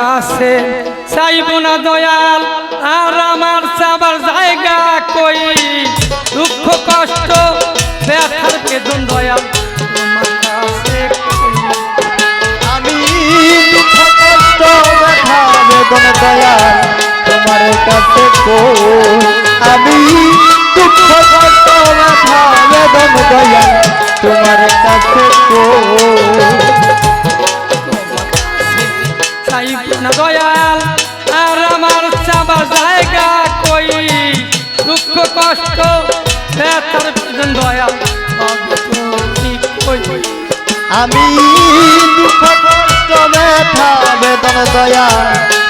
কাছে চাইব না দয়াল, আর আমার চাবার জায়গা কই? দুঃখ, কষ্ট, ব্যথার বেদন দয়াল কই। আমি দুঃখ, কষ্ট ব্যথা বেদন দয়া তোমার কাছে কো আমি দুঃখ কষ্ট ব্যথা বেদন দয়া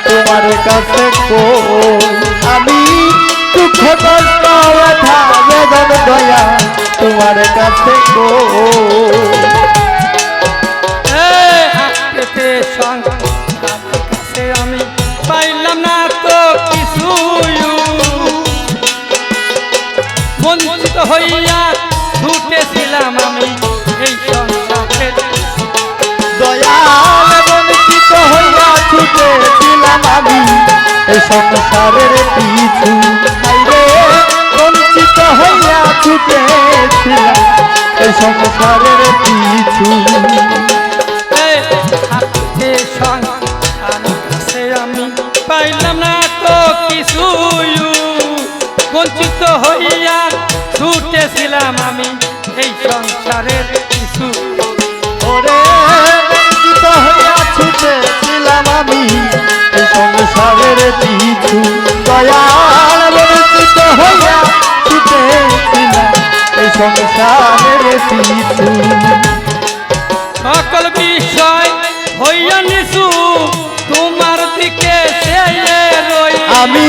তোমার কাছে আমি দুঃখ কষ্ট ব্যথা বেদন দয়া তোমার কাছে কো আমি পাইলাম না তো কিছু বঞ্চিত হইয়া ছুটেছিলাম আমি। আমি এই সংসারের পিছু। বঞ্চিত হইয়া ছুটেছিলাম এই সংসারের পিছু। আমি পাইলাম না তো কিছু বঞ্চিত হইয়া ছুটেছিলাম আমি এই সংসারের কিছু ওরে বঞ্চিত হইয়া ছুটেছিলাম আমি সংসারের পিছু দয়াল বঞ্চিত হইয়া ছুটেছিলাম এই সংসারের পিছু। সকল বিষয় হইয়া নিছু তোমার দিকে চেয়ে রই আমি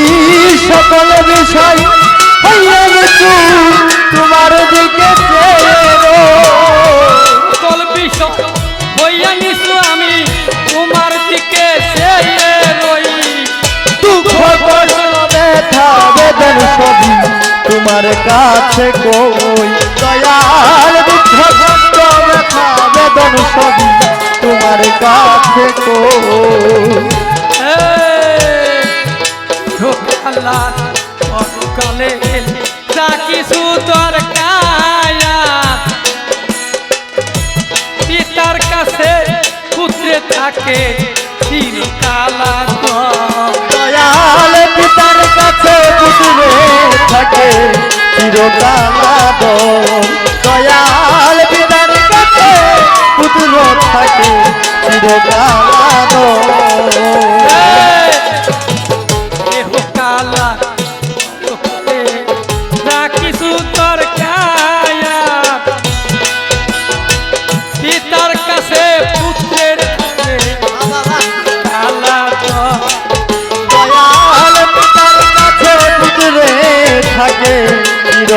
তোমার কাছে কই দয়াল দুঃখ কষ্ট বেদন সবই তোমার কাছে কই আল্লাহ পরকালে যা কিছু দরকার পিতার কাছে পুত্রে থাকে চিরকাল দয়াল পিতার কাছে পুতুল থাকে চিরকাল।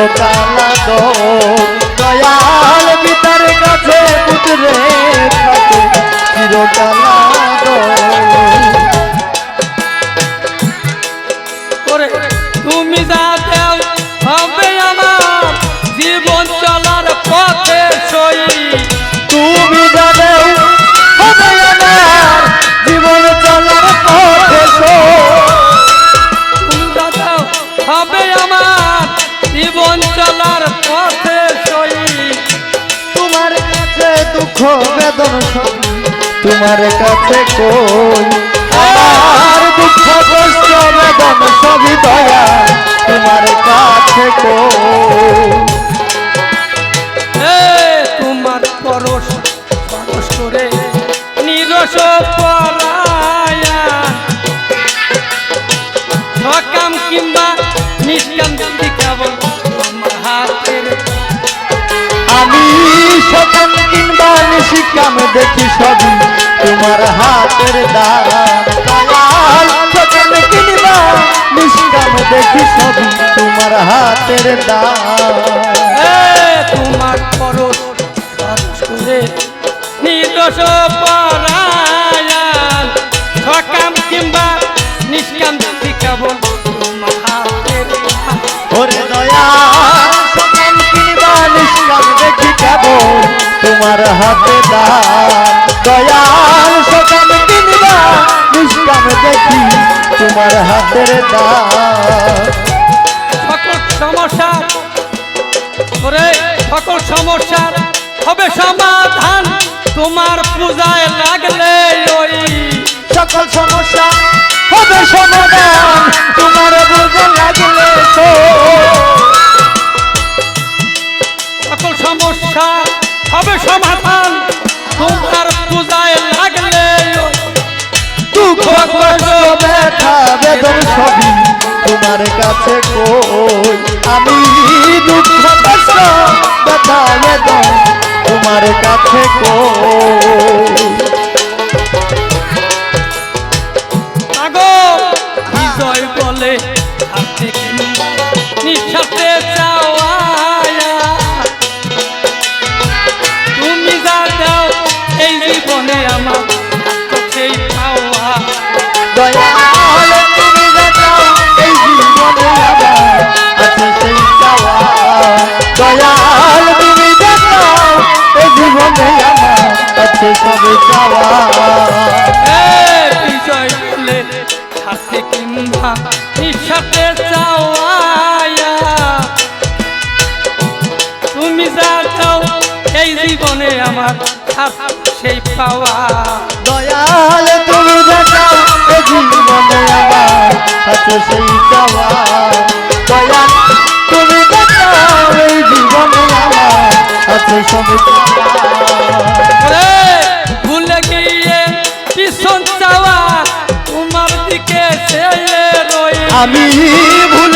চিরকাল দয়াল তোমার কাছে কই? আমার দুঃখ কষ্ট বেদন সবই দয়া তোমার কাছে কই? তোমার পরশ পরশ করে নিরস পরায়া। সকাম কিংবা নিষ্কাম যদি কেবল হাতের আমি সকাম কিংবা নিশিকাম দেখি সবই। তোমার হাতের দান দয়াল সকাম কিংবা নিশিকাম দেখি সবই তোমার হাতের দান তোমার পরশ পরশ করে নিরস পরায়ান সকাম কিংবা নিষ্কাম যদি কেবল তোমার হাতের ওরে দয়া সকাম কিংবা নিশিকাম দেখি কেবল তোমার হাতে দান দয়াল দেখি তোমার হাতের সকল সমস্যার ওরে সকল সমস্যার হবে সমাধান। তোমার পূজায় লাগলে ওই সকল সমস্যা হবে সমাধান। তোমার বুঝে লাগলে তো কাছে কই? আমি দুঃখ কষ্ট ব্যথা তোমার কাছে কই? বিজয় বলে নিঃশ্বাসে চাওয়া বিজয় বলে হাতে কিংবা চাওয়া তুমি যা দাও এই জীবনে আমার সেই পাওয়া দয়াল তুমি জীবনে আমার সেই চাওয়া দয়াল তুমি জীবনে আমার আছে সবে আমি ভুলে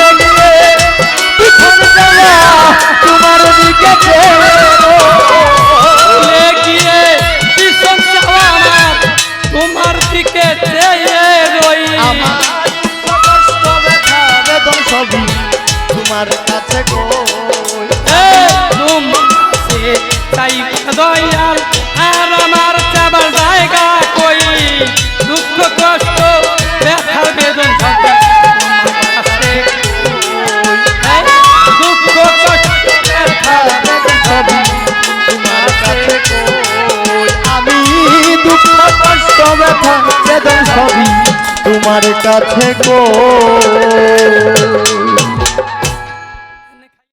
দুঃখ